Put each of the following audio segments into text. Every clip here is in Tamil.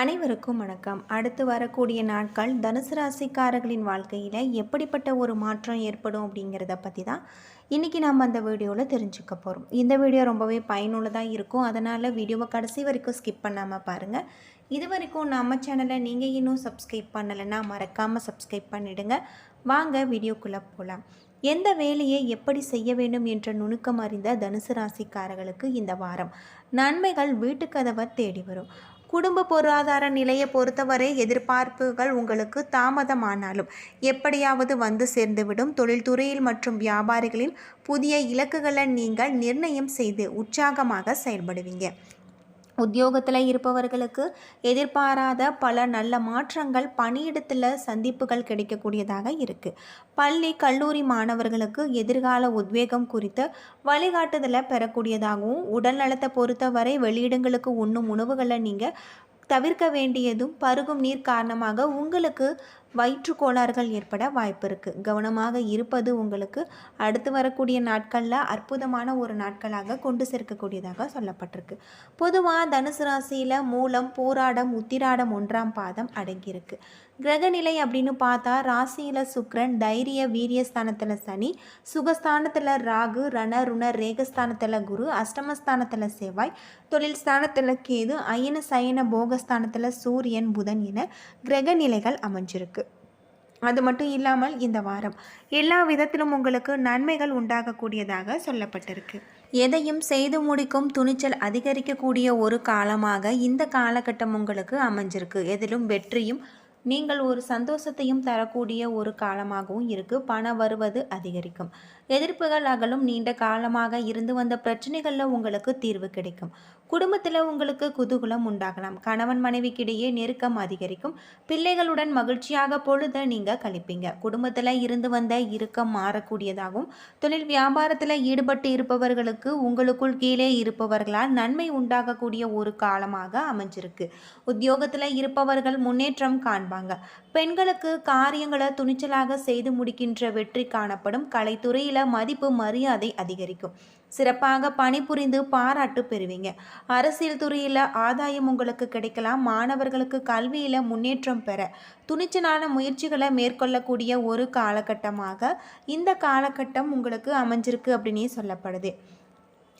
அனைவருக்கும் வணக்கம். அடுத்து வரக்கூடிய நாட்கள் தனுசு ராசிக்காரர்களின் வாழ்க்கையில் எப்படிப்பட்ட ஒரு மாற்றம் ஏற்படும் அப்படிங்கிறத பற்றி தான் இன்றைக்கி நம்ம அந்த வீடியோவில் தெரிஞ்சுக்க போகிறோம் இந்த வீடியோ ரொம்பவே பயனுள்ளதாக இருக்கும். அதனால் வீடியோவை கடைசி வரைக்கும் ஸ்கிப் பண்ணாமல் பாருங்கள் இது வரைக்கும் நம்ம சேனலை நீங்கள் இன்னும் சப்ஸ்கிரைப் பண்ணலைன்னா மறக்காமல் சப்ஸ்கிரைப் பண்ணிவிடுங்க வாங்க வீடியோக்குள்ளே போகலாம் எந்த வேலையை எப்படி செய்ய வேண்டும் என்ற நுணுக்கம் அறிந்த தனுசு ராசிக்காரர்களுக்கு இந்த வாரம் நன்மைகள் வீட்டுக்கதவை தேடி வரும். குடும்ப பொருளாதார நிலையை பொறுத்தவரை எதிர்பார்ப்புகள் உங்களுக்கு தாமதமானாலும் எப்படியாவது வந்து சேர்ந்துவிடும். தொழில்துறையில் மற்றும் வியாபாரிகளின் புதிய இலக்குகளை நீங்கள் நிர்ணயம் செய்து உற்சாகமாக செயல்படுவீங்க. உத்தியோகத்தில் இருப்பவர்களுக்கு எதிர்பாராத பல நல்ல மாற்றங்கள் பணியிடத்தில் சந்திப்புகள் கிடைக்கக்கூடியதாக இருக்குது பள்ளி கல்லூரி மாணவர்களுக்கு எதிர்கால உத்வேகம் குறித்த வழிகாட்டுதலை பெறக்கூடியதாகவும் உடல் நலத்தை பொறுத்தவரை வெளியிடங்களுக்கு உண்ணும் உணவுகளை நீங்கள் தவிர்க்க வேண்டியதும் பருகும் நீர் காரணமாக உங்களுக்கு வயிற்று கோளாறுகள் ஏற்பட வாய்ப்பு இருக்குது கவனமாக இருப்பது உங்களுக்கு அடுத்து வரக்கூடிய நாட்களில் அற்புதமான ஒரு நாட்களாக கொண்டு சேர்க்கக்கூடியதாக சொல்லப்பட்டிருக்கு. பொதுவாக தனுசு ராசியில் மூலம் போராடம் உத்திராடம் ஒன்றாம் பாதம் அடங்கியிருக்கு. கிரகநிலை அப்படின்னு பார்த்தா ராசியில் சுக்ரன் தைரிய வீரியஸ்தானத்தில் சனி சுகஸ்தானத்தில் ராகு ரண ருண ரேகஸ்தானத்தில் குரு அஷ்டமஸ்தானத்தில் செவ்வாய் தொழில் ஸ்தானத்தில் கேது அயன சயன போகஸ்தானத்தில் சூரியன் புதன் என கிரக நிலைகள் அமைஞ்சிருக்கு. அது மட்டும் இல்லாமல் இந்த வாரம் எல்லா விதத்திலும் உங்களுக்கு நன்மைகள் உண்டாகக்கூடியதாக சொல்லப்பட்டிருக்கு. எதையும் செய்து முடிக்கும் துணிச்சல் அதிகரிக்கக்கூடிய ஒரு காலமாக இந்த காலகட்டம் உங்களுக்கு அமைஞ்சிருக்கு. எதிலும் வெற்றியும் நீங்கள் ஒரு சந்தோஷத்தையும் தரக்கூடிய ஒரு காலமாகவும் இருக்குது பணம் வருவது அதிகரிக்கும். எதிர்ப்புகள் அகலும் நீண்ட காலமாக இருந்து வந்த பிரச்சனைகளில் உங்களுக்கு தீர்வு கிடைக்கும். குடும்பத்தில் உங்களுக்கு குதூகலம் உண்டாகலாம். கணவன் மனைவிக்கிடையே நெருக்கம் அதிகரிக்கும். பிள்ளைகளுடன் மகிழ்ச்சியாக பொழுத நீங்கள் கழிப்பீங்க. குடும்பத்தில் இருந்து வந்த இறுக்கம் மாறக்கூடியதாகவும் தொழில் வியாபாரத்தில் ஈடுபட்டு இருப்பவர்களுக்கு உங்களுக்குள் கீழே இருப்பவர்களால் நன்மை உண்டாகக்கூடிய ஒரு காலமாக அமைஞ்சிருக்கு. உத்தியோகத்தில் இருப்பவர்கள் முன்னேற்றம் காண்பாங்க. பெண்களுக்கு காரியங்களை துணிச்சலாக செய்து முடிக்கின்ற வெற்றி காணப்படும். கலைத்துறையில் மதிப்பு மரியாதை அதிகரிக்கும். சிறப்பாக பணிபுரிந்து பாராட்டு பெறுவீங்க. அரசியல் துறையில் ஆதாயம் உங்களுக்கு கிடைக்கலாம். மாணவர்களுக்கு கல்வியில் முன்னேற்றம் பெற துணிச்சலான முயற்சிகளை மேற்கொள்ளக்கூடிய ஒரு காலகட்டமாக இந்த காலகட்டம் உங்களுக்கு அமைஞ்சிருக்கு அப்படின்னே சொல்லப்படுது.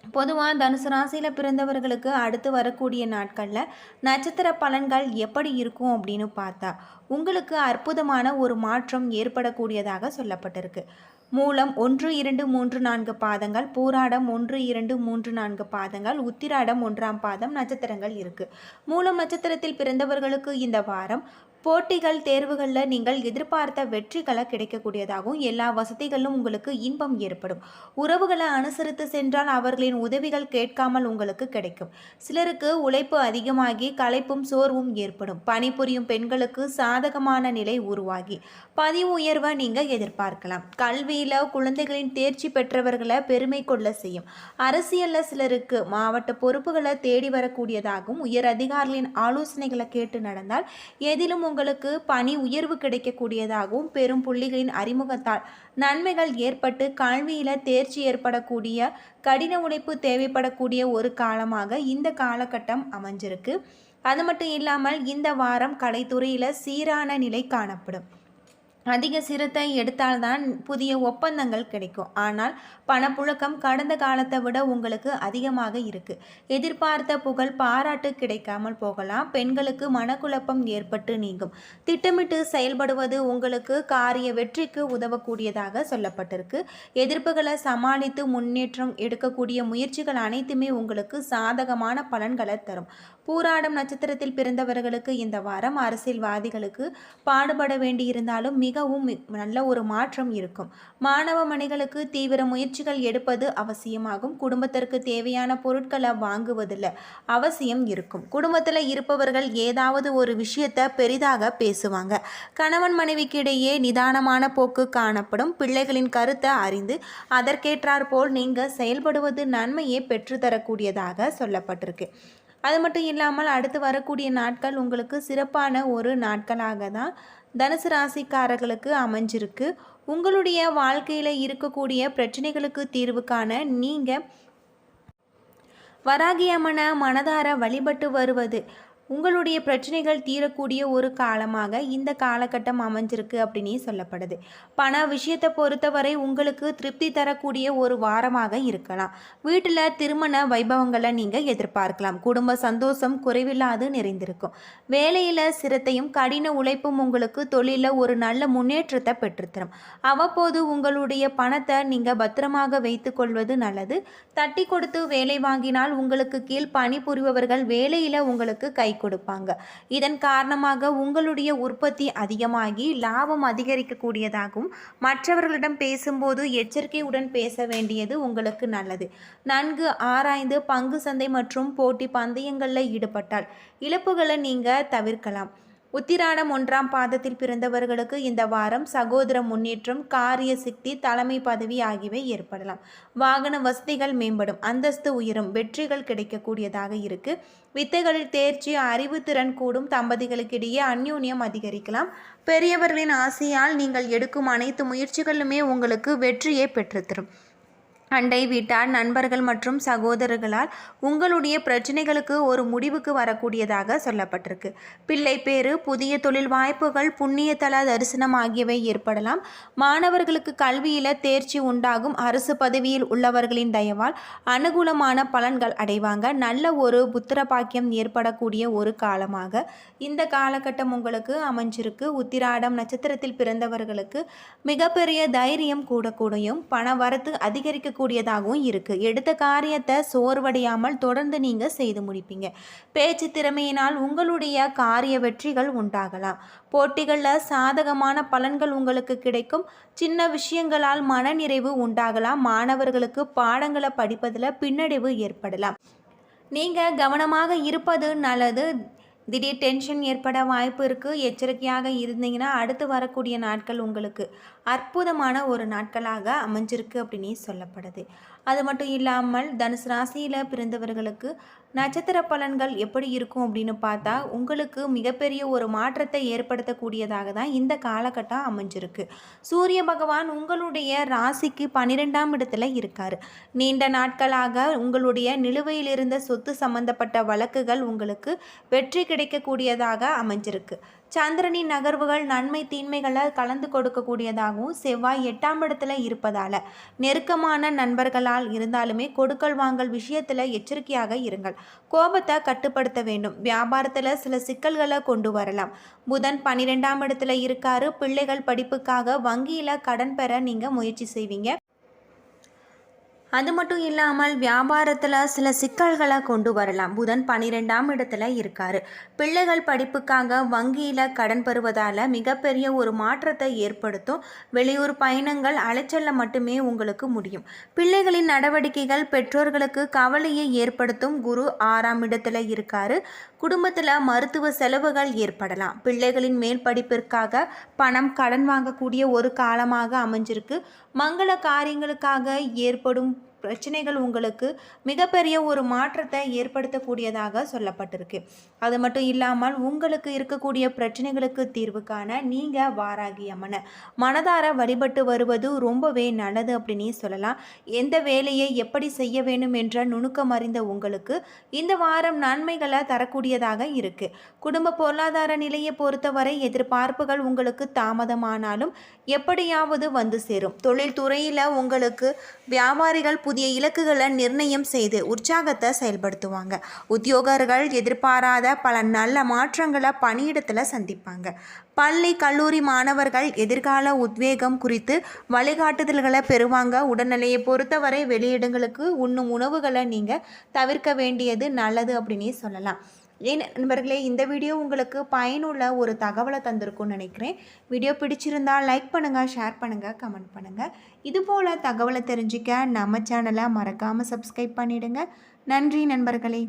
பொதுவாக தனுசு ராசியில் பிறந்தவர்களுக்கு அடுத்து வரக்கூடிய நாட்களில் நட்சத்திர பலன்கள் எப்படி இருக்கும் அப்படின்னு பார்த்தா உங்களுக்கு அற்புதமான ஒரு மாற்றம் ஏற்படக்கூடியதாக சொல்லப்பட்டிருக்கு. மூலம் ஒன்று இரண்டு மூன்று நான்கு பாதங்கள் பூராடம் ஒன்று இரண்டு மூன்று நான்கு பாதங்கள் உத்திராடம் ஒன்றாம் பாதம் நட்சத்திரங்கள் இருக்குது மூலம் நட்சத்திரத்தில் பிறந்தவர்களுக்கு இந்த வாரம் போட்டிகள் தேர்வுகளில் நீங்கள் எதிர்பார்த்த வெற்றிகளை கிடைக்கக்கூடியதாகவும் எல்லா வசதிகளும் உங்களுக்கு இன்பம் ஏற்படும். உறவுகளை அனுசரித்து சென்றால் அவர்களின் உதவிகள் கேட்காமல் உங்களுக்கு கிடைக்கும். சிலருக்கு உழைப்பு அதிகமாகி களைப்பும் சோர்வும் ஏற்படும். பணிபுரியும் பெண்களுக்கு சாதகமான நிலை உருவாகி பதிவு உயர்வை நீங்கள் எதிர்பார்க்கலாம். கல்வியில் குழந்தைகளின் தேர்ச்சி பெற்றவர்களை பெருமை கொள்ள செய்யும். அரசியலில் சிலருக்கு மாவட்ட பொறுப்புகளை தேடி வரக்கூடியதாகவும் உயர் அதிகாரிகளின் ஆலோசனைகளை கேட்டு நடந்தால் எதிலும் உங்களுக்கு பணி உயர்வு கிடைக்கக்கூடியதாகவும் பெரும் புள்ளிகளின் அறிமுகத்தால் நன்மைகள் ஏற்பட்டு கல்வியில் தேர்ச்சி ஏற்படக்கூடிய கடின உழைப்பு தேவைப்படக்கூடிய ஒரு காலமாக இந்த காலகட்டம் அமைஞ்சிருக்கு. அது மட்டும் இல்லாமல் இந்த வாரம் கலைத்துறையில் சீரான நிலை காணப்படும். அதிக சிரத்தை எடுத்தால்தான் புதிய ஒப்பந்தங்கள் கிடைக்கும். ஆனால் பணப்புழக்கம் கடந்த காலத்தை விட உங்களுக்கு அதிகமாக இருக்கு. எதிர்பார்த்த புகழ் பாராட்டு கிடைக்காமல் போகலாம். பெண்களுக்கு மனக்குழப்பம் ஏற்பட்டு நீங்கும். திட்டமிட்டு செயல்படுவது உங்களுக்கு காரிய வெற்றிக்கு உதவக்கூடியதாக சொல்லப்பட்டிருக்கு. எதிர்ப்புகளை சமாளித்து முன்னேற்றம் எடுக்கக்கூடிய முயற்சிகள் அனைத்துமே உங்களுக்கு சாதகமான பலன்களை தரும். பூராடம் நட்சத்திரத்தில் பிறந்தவர்களுக்கு இந்த வாரம் அரசியல்வாதிகளுக்கு பாடுபட வேண்டியிருந்தாலும் மிகவும் நல்ல ஒரு மாற்றம் இருக்கும். மாணவ மணிகளுக்கு தீவிர முயற்சிகள் எடுப்பது அவசியமாகும். குடும்பத்திற்கு தேவையான பொருட்களை வாங்குவதில் அவசியம் இருக்கும். குடும்பத்தில் இருப்பவர்கள் ஏதாவது ஒரு விஷயத்தை பெரிதாக பேசுவாங்க. கணவன் மனைவிக்கு இடையே நிதானமான போக்கு காணப்படும். பிள்ளைகளின் கருத்தை அறிந்து அதற்கேற்றாற்போல் நீங்கள் செயல்படுவது நன்மையை பெற்றுத்தரக்கூடியதாக சொல்லப்பட்டிருக்கு. அது மட்டும் இல்லாமல் அடுத்து வரக்கூடிய நாட்கள் உங்களுக்கு சிறப்பான ஒரு நாட்களாக தான் தனுசு ராசிக்காரர்களுக்கு அமைஞ்சிருக்கு. உங்களுடைய வாழ்க்கையில் இருக்கக்கூடிய பிரச்சனைகளுக்கு தீர்வு காண நீங்கள் வராகியமன மனதார வழிபட்டு வருவது உங்களுடைய பிரச்சனைகள் தீரக்கூடிய ஒரு காலமாக இந்த காலகட்டம் அமைஞ்சிருக்கு அப்படின்னு சொல்லப்படுது. பண விஷயத்தை பொறுத்தவரை உங்களுக்கு திருப்தி தரக்கூடிய ஒரு வாரமாக இருக்கலாம். வீட்டில் திருமண வைபவங்களை நீங்கள் எதிர்பார்க்கலாம். குடும்ப சந்தோஷம் குறைவில்லாது நிறைந்திருக்கும். வேலையில் சிரத்தையும் கடின உழைப்பும் உங்களுக்கு தொழிலில் ஒரு நல்ல முன்னேற்றத்தை பெற்றுத்தரும். அவ்வப்போது உங்களுடைய பணத்தை நீங்கள் பத்திரமாக வைத்துக்கொள்வது நல்லது. தட்டி கொடுத்து வேலை வாங்கினால் உங்களுக்கு கீழ் பணிபுரிபவர்கள் வேலையில் உங்களுக்கு கை கொடுப்பாங்க. இதன் காரணமாக உங்களுடைய உற்பத்தி அதிகமாகி லாபம் அதிகரிக்கக்கூடியதாகவும் மற்றவர்களிடம் பேசும்போது எச்சரிக்கையுடன் பேச வேண்டியது உங்களுக்கு நல்லது. நன்கு ஆராய்ந்து பங்கு சந்தை மற்றும் போட்டி பந்தயங்களில் ஈடுபட்டால் இழப்புகளை நீங்கள் தவிர்க்கலாம். உத்திராடம் ஒன்றாம் பாதத்தில் பிறந்தவர்களுக்கு இந்த வாரம் சகோதர முன்னேற்றம் காரிய சித்தி தலைமை பதவி ஆகியவை ஏற்படலாம். வாகன வசதிகள் மேம்படும். அந்தஸ்து உயரும். வெற்றிகள் கிடைக்கக்கூடியதாக இருக்கு. வித்தைகளில் தேர்ச்சி அறிவுத்திறன் கூடும். தம்பதிகளுக்கிடையே அந்யூன்யம் அதிகரிக்கலாம். பெரியவர்களின் ஆசையால் நீங்கள் எடுக்கும் அனைத்து முயற்சிகளுமே உங்களுக்கு வெற்றியை பெற்றுத்தரும். அண்டை வீட்டார் நண்பர்கள் மற்றும் சகோதரர்களால் உங்களுடைய பிரச்சனைகளுக்கு ஒரு முடிவுக்கு வரக்கூடியதாக சொல்லப்பட்டிருக்கு. பிள்ளை பேரு புதிய தொழில் வாய்ப்புகள் புண்ணியதள தரிசனம் ஆகியவை ஏற்படலாம். மாணவர்களுக்கு கல்வியில் தேர்ச்சி உண்டாகும். அரசு பதவியில் உள்ளவர்களின் தயவால் அனுகூலமான பலன்கள் அடைவாங்க. நல்ல ஒரு புத்திர பாக்கியம் ஏற்படக்கூடிய ஒரு காலமாக இந்த காலகட்டம் உங்களுக்கு அமைஞ்சிருக்கு. உத்திராடம் நட்சத்திரத்தில் பிறந்தவர்களுக்கு மிகப்பெரிய தைரியம் கூடக்கூடியும் பண வரத்து அதிகரிக்க கூடியதாகவும் இருக்குது எடுத்த காரியத்தை சோர்வடையாமல் தொடர்ந்து நீங்கள் செய்து முடிப்பீங்க. பேச்சு திறமையினால் உங்களுடைய காரிய வெற்றிகள் உண்டாகலாம். போட்டிகளில் சாதகமான பலன்கள் உங்களுக்கு கிடைக்கும். சின்ன விஷயங்களால் மனநிறைவு உண்டாகலாம். மாணவர்களுக்கு பாடங்களை படிப்பதில் பின்னடைவு ஏற்படலாம். நீங்கள் கவனமாக இருப்பது நல்லது. திடீர் டென்ஷன் ஏற்பட வாய்ப்பு இருக்குது எச்சரிக்கையாக இருந்தீங்கன்னா அடுத்து வரக்கூடிய நாட்கள் உங்களுக்கு அற்புதமான ஒரு நாட்களாக அமைஞ்சிருக்கு அப்படின்னு சொல்லப்படுது. அது மட்டும் இல்லாமல் தனுசு ராசியில் பிறந்தவர்களுக்கு நட்சத்திர பலன்கள் எப்படி இருக்கும் அப்படின்னு பார்த்தா உங்களுக்கு மிகப்பெரிய ஒரு மாற்றத்தை ஏற்படுத்தக்கூடியதாக தான் இந்த காலகட்டம் அமைஞ்சிருக்கு. சூரிய பகவான் உங்களுடைய ராசிக்கு பன்னிரெண்டாம் இடத்துல இருக்கார். நீண்ட நாட்களாக உங்களுடைய நிலுவையில் இருந்த சொத்து சம்பந்தப்பட்ட வழக்குகள் உங்களுக்கு வெற்றி கிடைக்கக்கூடியதாக அமைஞ்சிருக்கு. சந்திரனின் நகர்வுகள் நன்மை தீன்மைகளை கலந்து கொடுக்கக்கூடியதாகவும் செவ்வாய் எட்டாம் இடத்துல இருப்பதால் நெருக்கமான நண்பர்களால் இருந்தாலுமே கொடுக்கல் வாங்கல் விஷயத்தில் எச்சரிக்கையாக இருங்கள். கோபத்தை கட்டுப்படுத்த வேண்டும். வியாபாரத்தில் சில சிக்கல்களை கொண்டு வரலாம். புதன் பன்னிரெண்டாம் இடத்துல இருக்காரு. பிள்ளைகள் படிப்புக்காக வங்கியில் கடன் பெற நீங்கள் முயற்சி செய்வீங்க. அது மட்டும் இல்லாமல் வியாபாரத்தில் சில சிக்கல்களை கொண்டு வரலாம். புதன் பன்னிரெண்டாம் இடத்துல இருக்கார். பிள்ளைகள் படிப்புக்காக வங்கியில் கடன் பெறுவதால் மிகப்பெரிய ஒரு மாற்றத்தை ஏற்படுத்தும். வெளியூர் பயணங்கள் அலைச்சலில் மட்டுமே உங்களுக்கு முடியும். பிள்ளைகளின் நடவடிக்கைகள் பெற்றோர்களுக்கு கவலையை ஏற்படுத்தும். குரு ஆறாம் இடத்துல இருக்கார். குடும்பத்தில் மருத்துவ செலவுகள் ஏற்படலாம். பிள்ளைகளின் மேல் படிப்பிற்காக பணம் கடன் வாங்கக்கூடிய ஒரு காலமாக அமைஞ்சிருக்கு. மங்கள காரியங்களுக்காக ஏற்படும் பிரச்சனைகள் உங்களுக்கு மிகப்பெரிய ஒரு மாற்றத்தை ஏற்படுத்தக்கூடியதாக சொல்லப்பட்டிருக்கு. அது மட்டும் இல்லாமல் உங்களுக்கு இருக்கக்கூடிய பிரச்சனைகளுக்கு தீர்வு காண நீங்கள் வாராகி அம்மனை. மனதார வழிபட்டு வருவது ரொம்பவே நல்லது அப்படின்னு சொல்லலாம். எந்த வேலையை எப்படி செய்ய வேண்டும் என்ற நுணுக்கம் அறிந்த உங்களுக்கு இந்த வாரம் நன்மைகளை தரக்கூடியதாக இருக்கு. குடும்ப பொருளாதார நிலையை பொறுத்தவரை எதிர்பார்ப்புகள் உங்களுக்கு தாமதமானாலும் எப்படியாவது வந்து சேரும். தொழில் துறையில் உங்களுக்கு வியாபாரிகள் புதிய இலக்குகளை நிர்ணயம் செய்து உற்சாகத்தை செயல்படுத்துவாங்க. உத்தியோகர்கள் எதிர்பாராத பல நல்ல மாற்றங்களை பணியிடத்தில் சந்திப்பாங்க. பள்ளி கல்லூரி மாணவர்கள் எதிர்கால உத்வேகம் குறித்து வழிகாட்டுதல்களை பெறுவாங்க. உடல்நிலையை பொறுத்தவரை வெளியிடங்களுக்கு உண்ணும் உணவுகளை நீங்கள் தவிர்க்க வேண்டியது நல்லது அப்படின்னே சொல்லலாம். ஏன் நண்பர்களே இந்த வீடியோ உங்களுக்கு பயனுள்ள ஒரு தகவலை தந்திருக்கும்னு நினைக்கிறேன். வீடியோ பிடிச்சிருந்தால் லைக் பண்ணுங்கள் ஷேர் பண்ணுங்கள் கமெண்ட் பண்ணுங்கள் இதுபோல் தகவலை தெரிஞ்சிக்க நம்ம சேனலை மறக்காமல் சப்ஸ்கிரைப் பண்ணிவிடுங்க நன்றி நண்பர்களே.